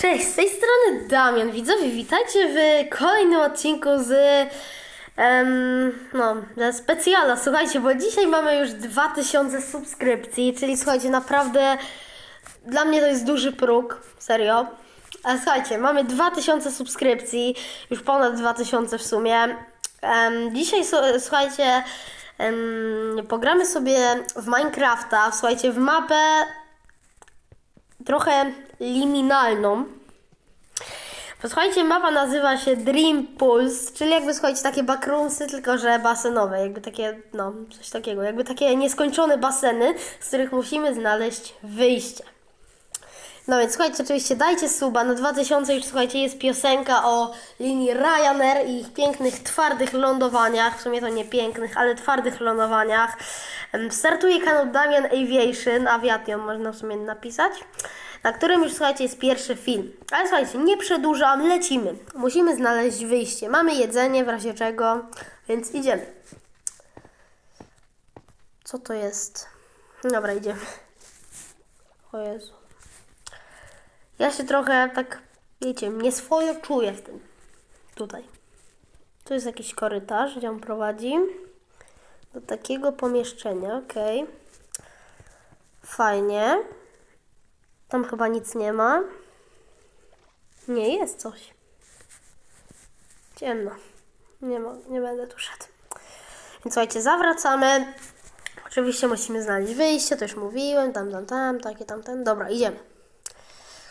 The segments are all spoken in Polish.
Cześć, z tej strony Damian. Widzowie, witajcie w kolejnym odcinku z no, ze specjala. Słuchajcie, bo dzisiaj mamy już 2000 subskrypcji, czyli słuchajcie, naprawdę dla mnie to jest duży próg, serio. Ale słuchajcie, mamy 2000 subskrypcji, już ponad 2000 w sumie. Dzisiaj, słuchajcie, pogramy sobie w Minecrafta, słuchajcie, w mapę trochę liminalną. Posłuchajcie, mapa nazywa się Dream Pulse, czyli jakby słuchajcie takie backroomsy, tylko że basenowe, jakby takie, no, coś takiego, jakby takie nieskończone baseny, z których musimy znaleźć wyjście. No więc słuchajcie, oczywiście dajcie suba, na 2000 już słuchajcie jest piosenka o linii Ryanair i ich pięknych, twardych lądowaniach, w sumie to nie pięknych, ale twardych lądowaniach. Startuje kanał Damian Aviation, Aviation można w sumie napisać, na którym już słuchajcie jest pierwszy film. Ale słuchajcie, nie przedłużam, lecimy. Musimy znaleźć wyjście. Mamy jedzenie w razie czego, więc idziemy. Co to jest? Dobra, idziemy. O Jezu. Ja się trochę tak, wiecie, nieswojo czuję w tym. Tutaj. Tu jest jakiś korytarz, gdzie on prowadzi. Do takiego pomieszczenia, okej. Fajnie. Tam chyba nic nie ma. Nie, jest coś. Ciemno. Nie, mo- nie będę tu szedł. Więc słuchajcie, zawracamy. Oczywiście musimy znaleźć wyjście, to już mówiłem. Tam, tam, tam, takie, tam, tam. Dobra, idziemy.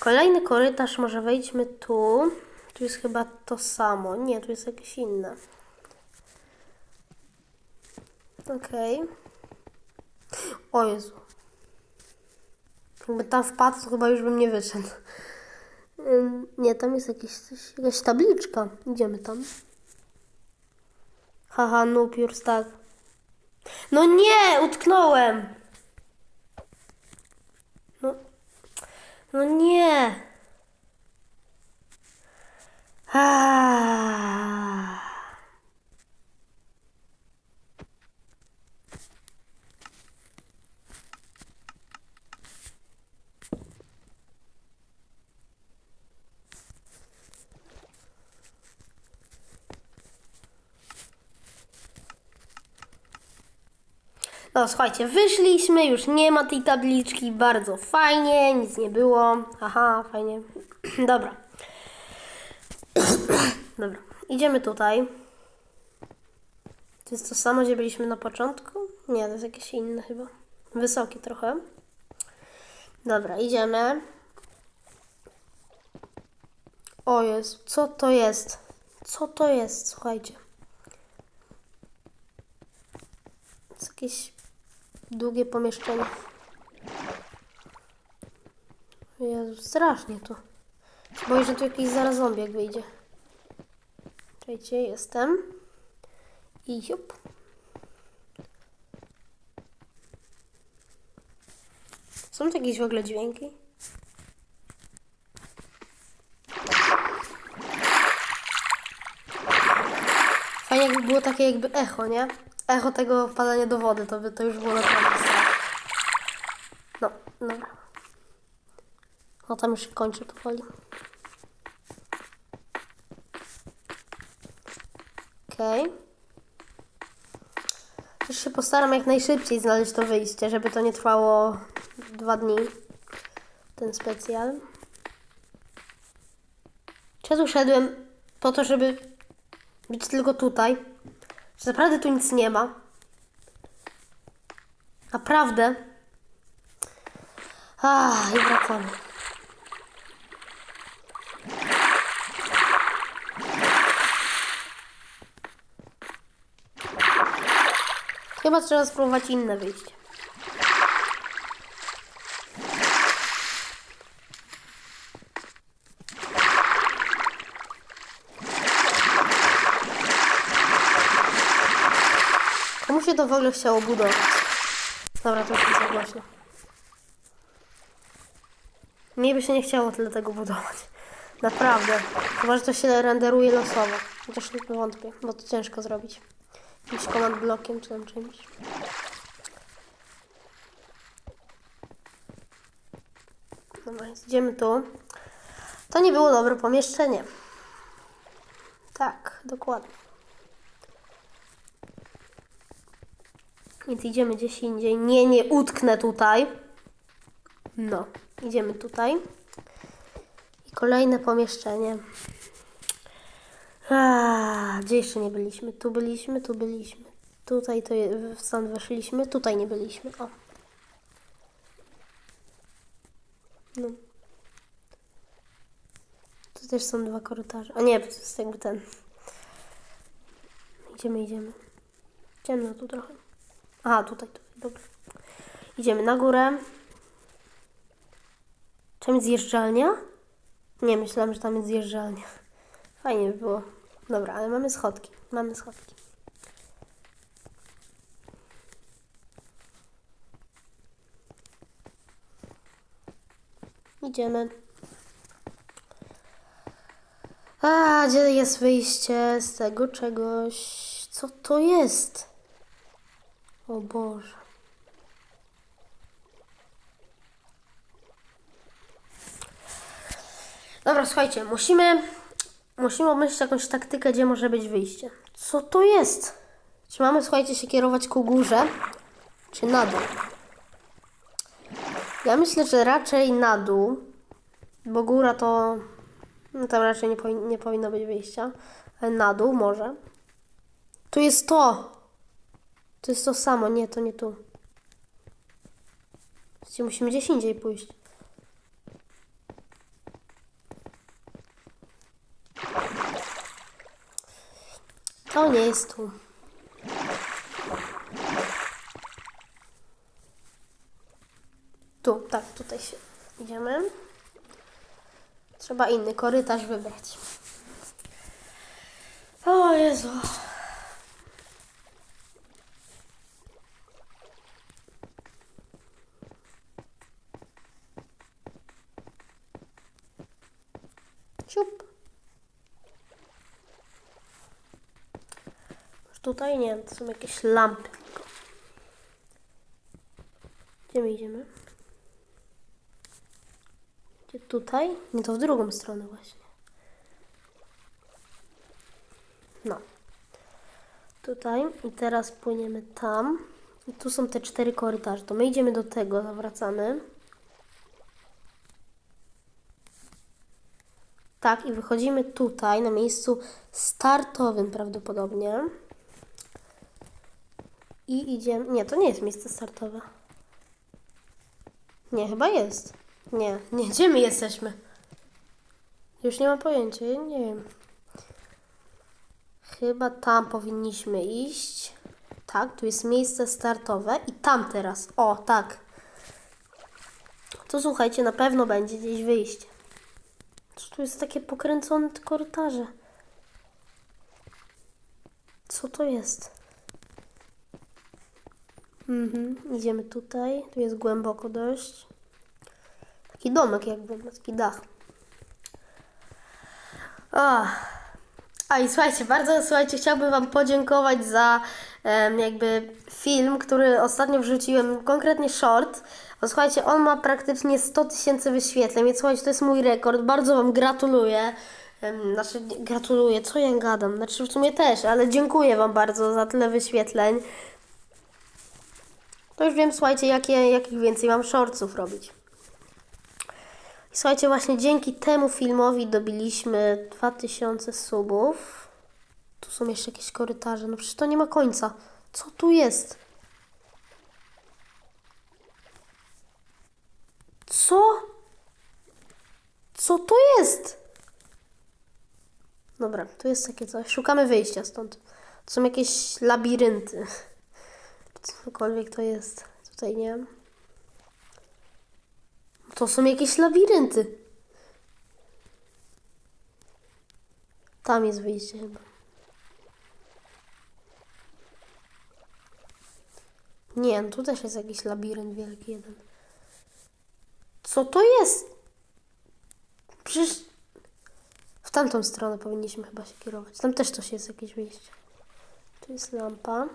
Kolejny korytarz, może wejdźmy tu. Tu jest chyba to samo. Nie, tu jest jakieś inne. Okej. O Jezu. Jakby tam wpadł, to chyba już bym nie wyszedł. Nie, tam jest jakieś jakaś tabliczka. Idziemy tam. Haha, noob, już tak. No nie, utknąłem. No, no nie. Ah. No słuchajcie, wyszliśmy, już nie ma tej tabliczki, bardzo fajnie, nic nie było. Aha, fajnie. Dobra. Dobra, idziemy tutaj. To jest to samo, gdzie byliśmy na początku? Nie, to jest jakieś inne chyba. Wysokie trochę. Dobra, idziemy. O Jezu, co to jest? Co to jest? Słuchajcie. To jest jakieś długie pomieszczenie. Jezu, strasznie tu. Boję, że tu jakiś zaraz zombiak wyjdzie. Czekajcie, jestem. I jup. Są tu jakieś w ogóle dźwięki? Fajnie jakby było takie jakby echo, nie? Echo tego wpadania do wody, to by to już było naprawdę. No, dobra. No tam już się kończy powoli. Okej. Też się postaram jak najszybciej znaleźć to wyjście, żeby to nie trwało dwa dni. Ten specjal. Czy ja tu szedłem po to, żeby być tylko tutaj? Że naprawdę tu nic nie ma? Naprawdę? A, i wracamy. Chyba trzeba spróbować inne wyjście. Komu się to w ogóle chciało budować? Dobra, to już za głośno. Mnie by się nie chciało tyle tego budować. Naprawdę. Chyba, że to się renderuje losowo. Chociaż nie wątpię, bo to ciężko zrobić. Jakimś command blokiem czy tam czymś. Dobra, więc idziemy tu. To nie było dobre pomieszczenie. Tak, dokładnie. Więc idziemy gdzieś indziej. Nie, nie utknę tutaj. No, idziemy tutaj. I kolejne pomieszczenie. A, gdzie jeszcze nie byliśmy? Tu byliśmy, tu byliśmy. Tutaj to stąd weszliśmy, tutaj nie byliśmy. O. No. Tu też są dwa korytarze. A nie, to jest jakby ten. Idziemy, idziemy. Ciemno tu trochę. Aha, tutaj, tutaj, dobra. Idziemy na górę. Czym zjeżdżalnia? Nie, myślałam, że tam jest zjeżdżalnia. Fajnie by było. Dobra, ale mamy schodki. Mamy schodki. Idziemy. A, gdzie jest wyjście z tego czegoś? Co to jest? O Boże. Dobra, słuchajcie, musimy, musimy obmyślić jakąś taktykę, gdzie może być wyjście. Co to jest? Czy mamy, słuchajcie, się kierować ku górze, czy na dół? Ja myślę, że raczej na dół, bo góra to... No tam raczej nie, powi- nie powinno być wyjścia, ale na dół może. Tu jest to! To jest to samo, nie, to nie tu. Musimy gdzieś indziej pójść. To nie jest tu. Tu, tak, tutaj się idziemy. Trzeba inny korytarz wybrać. O Jezu. Ciup. Tutaj nie, to są jakieś lampy. Gdzie my idziemy? Gdzie tutaj? Nie, to w drugą stronę właśnie. No. Tutaj i teraz płyniemy tam. I tu są te cztery korytarze. To my idziemy do tego, zawracamy. Tak, i wychodzimy tutaj, na miejscu startowym prawdopodobnie. I idziemy... Nie, to nie jest miejsce startowe. Nie, chyba jest. Nie, nie, gdzie my jesteśmy? Już nie mam pojęcia, ja nie wiem. Chyba tam powinniśmy iść. Tak, tu jest miejsce startowe i tam teraz. O, tak. To słuchajcie, na pewno będzie gdzieś wyjście. Co tu jest takie pokręcone korytarze? Co to jest? Mhm, idziemy tutaj. Tu jest głęboko dość. Taki domek jakby, taki dach. A i słuchajcie, bardzo słuchajcie, chciałbym Wam podziękować za em, jakby film, który ostatnio wrzuciłem, konkretnie short. Bo słuchajcie, on ma praktycznie 100 tysięcy wyświetleń, więc słuchajcie, to jest mój rekord. Bardzo Wam gratuluję. Znaczy, gratuluję, co ja gadam? Znaczy, w sumie też, ale dziękuję Wam bardzo za tyle wyświetleń. To już wiem, słuchajcie, jakie, jakich więcej mam shortsów robić. I Słuchajcie, właśnie dzięki temu filmowi dobiliśmy 2000 subów. Tu są jeszcze jakieś korytarze. No przecież to nie ma końca. Co tu jest? Co? Co to jest? Dobra, tu jest takie coś. Szukamy wyjścia stąd. To są jakieś labirynty. Cokolwiek to jest. Tutaj nie wiem. To są jakieś labirynty. Tam jest wyjście chyba. Nie, no tu też jest jakiś labirynt wielki jeden. Co to jest? Przecież w tamtą stronę powinniśmy chyba się kierować. Tam też coś jest, jakieś wyjście. Tu jest lampa.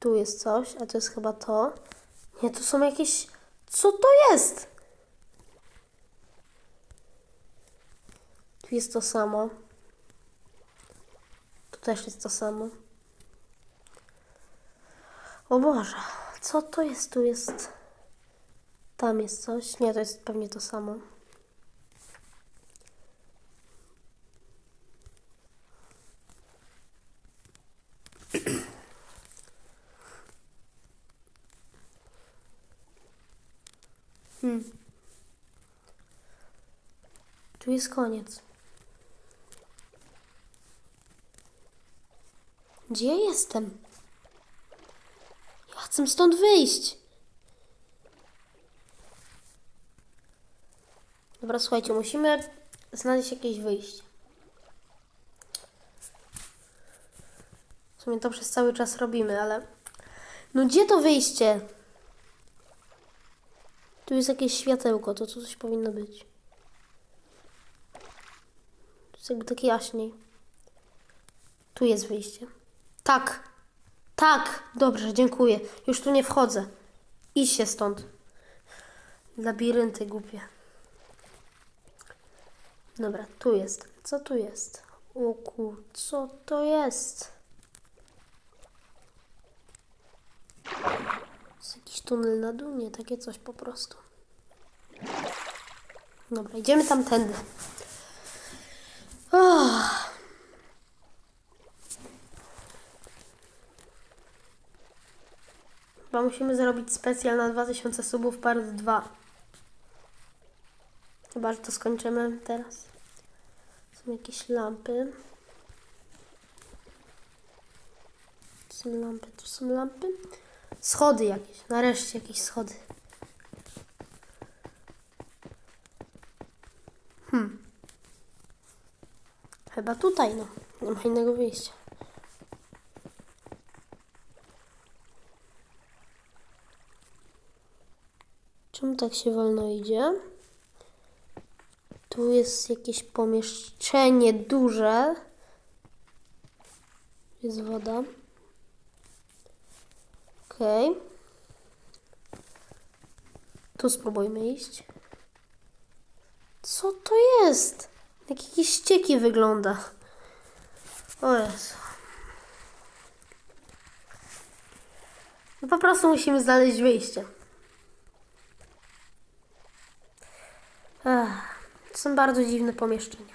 Tu jest coś, a to jest chyba to. Nie, tu są jakieś... Co to jest? Tu jest to samo. Tu też jest to samo. O Boże co to jest? Tu jest. Tam jest coś. Nie, to jest pewnie to samo. Hmm. Tu jest koniec. Gdzie jestem? Chcę stąd wyjść. Dobra, słuchajcie, musimy znaleźć jakieś wyjście. W sumie to przez cały czas robimy, ale... No gdzie to wyjście? Tu jest jakieś światełko, to coś powinno być. Tu jest jakby tak jaśniej. Tu jest wyjście. Tak. Tak. Dobrze, dziękuję. Już tu nie wchodzę. Idź się stąd. Labirynty głupie. Dobra, tu jest. Co tu jest? O. Co to jest? Jest jakiś tunel na dół? Nie, takie coś po prostu. Dobra, idziemy tamtędy. Oh. Chyba musimy zrobić specjal na 2000 subów part 2. Chyba, że to skończymy teraz. Są jakieś lampy. Tu są lampy, tu są lampy. Schody jakieś, nareszcie jakieś schody. Hmm. Chyba tutaj, no. Nie ma innego wyjścia. Czemu tak się wolno idzie? Tu jest jakieś pomieszczenie duże. Jest woda. Okej. Tu spróbujmy iść. Co to jest? Jak jakieś ścieki wygląda. O Jezu. No po prostu musimy znaleźć wyjście. To są bardzo dziwne pomieszczenia.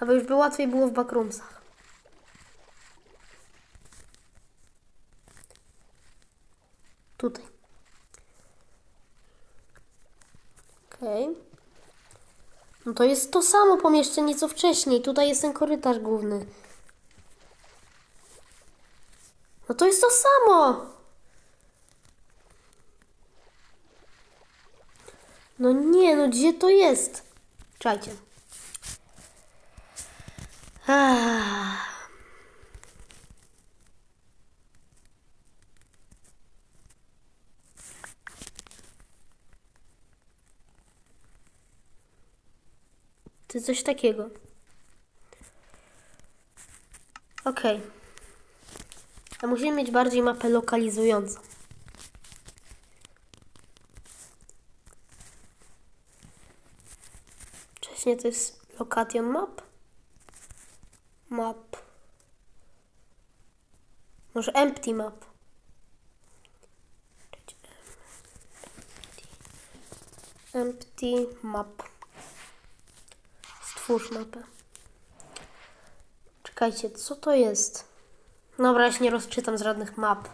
Aby już by łatwiej było w backroomsach. Tutaj. Okej. No to jest to samo pomieszczenie co wcześniej. Tutaj jest ten korytarz główny. No to jest to samo. No nie, no gdzie to jest? Czajcie. Ah. To coś takiego. Okej. A musimy mieć bardziej mapę lokalizującą. Wcześniej to jest location map. Map. Może empty map. Empty map. Stwórz mapę. Czekajcie, co to jest? Dobra, ja się nie rozczytam z żadnych map.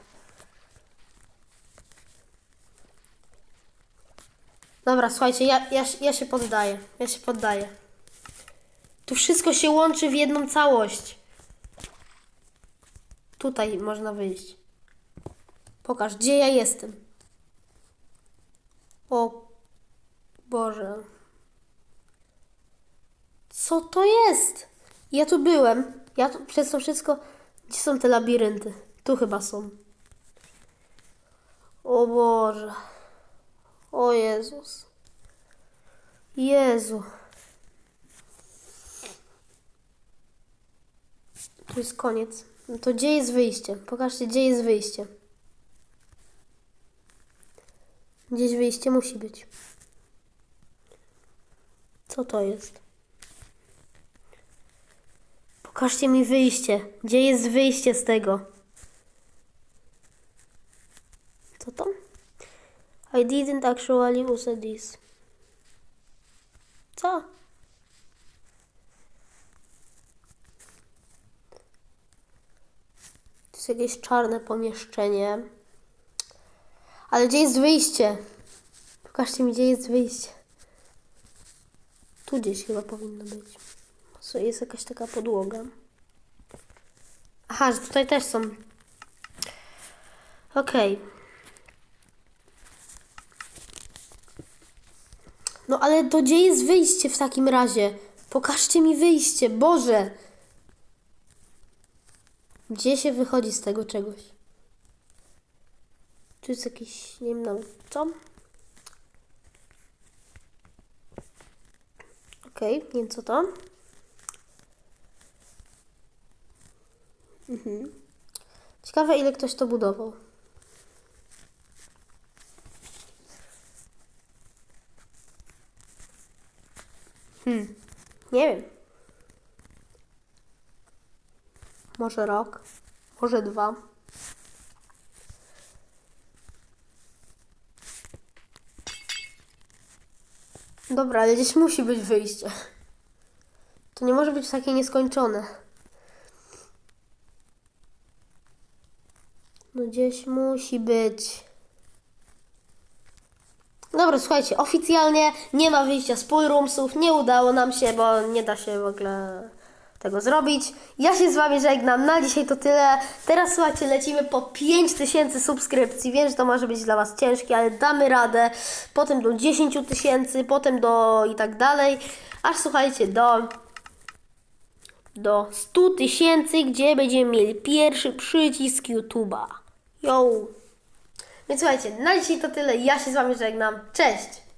Dobra, słuchajcie, ja, ja, ja się poddaję. Ja się poddaję. Tu wszystko się łączy w jedną całość. Tutaj można wyjść. Pokaż, gdzie ja jestem. O Boże. Co to jest? Ja tu byłem. Ja tu przez to wszystko. Gdzie są te labirynty? Tu chyba są. O Boże. O Jezus. Jezu. Tu jest koniec. No to gdzie jest wyjście? Pokażcie, gdzie jest wyjście. Gdzieś wyjście musi być. Co to jest? Pokażcie mi wyjście. Gdzie jest wyjście z tego? Co to? I didn't actually use this. Co? To jest jakieś czarne pomieszczenie. Ale gdzie jest wyjście? Pokażcie mi, gdzie jest wyjście. Tu gdzieś chyba powinno być. Co, Jest jakaś taka podłoga. Aha, że tutaj też są. Okej. No ale to gdzie jest wyjście w takim razie? Pokażcie mi wyjście, Boże! Gdzie się wychodzi z tego czegoś? Tu jest jakiś, nie wiem nawet co. Okej, nie wiem co to. Mhm. Ciekawe ile ktoś to budował. Hmm, nie wiem. Może rok, może dwa. Dobra, ale gdzieś musi być wyjście. To nie może być takie nieskończone. No gdzieś musi być. Dobra, słuchajcie, oficjalnie nie ma wyjścia z Roomsów, nie udało nam się, bo nie da się w ogóle tego zrobić. Ja się z Wami żegnam, na dzisiaj to tyle. Teraz słuchajcie, lecimy po 5000 subskrypcji. Wiem, że to może być dla Was ciężkie, ale damy radę. Potem do 10 tysięcy, potem do i tak dalej. Aż słuchajcie, do do 100 tysięcy, gdzie będziemy mieli pierwszy przycisk YouTube'a. Yo! Więc słuchajcie, na dzisiaj to tyle. Ja się z Wami żegnam. Cześć!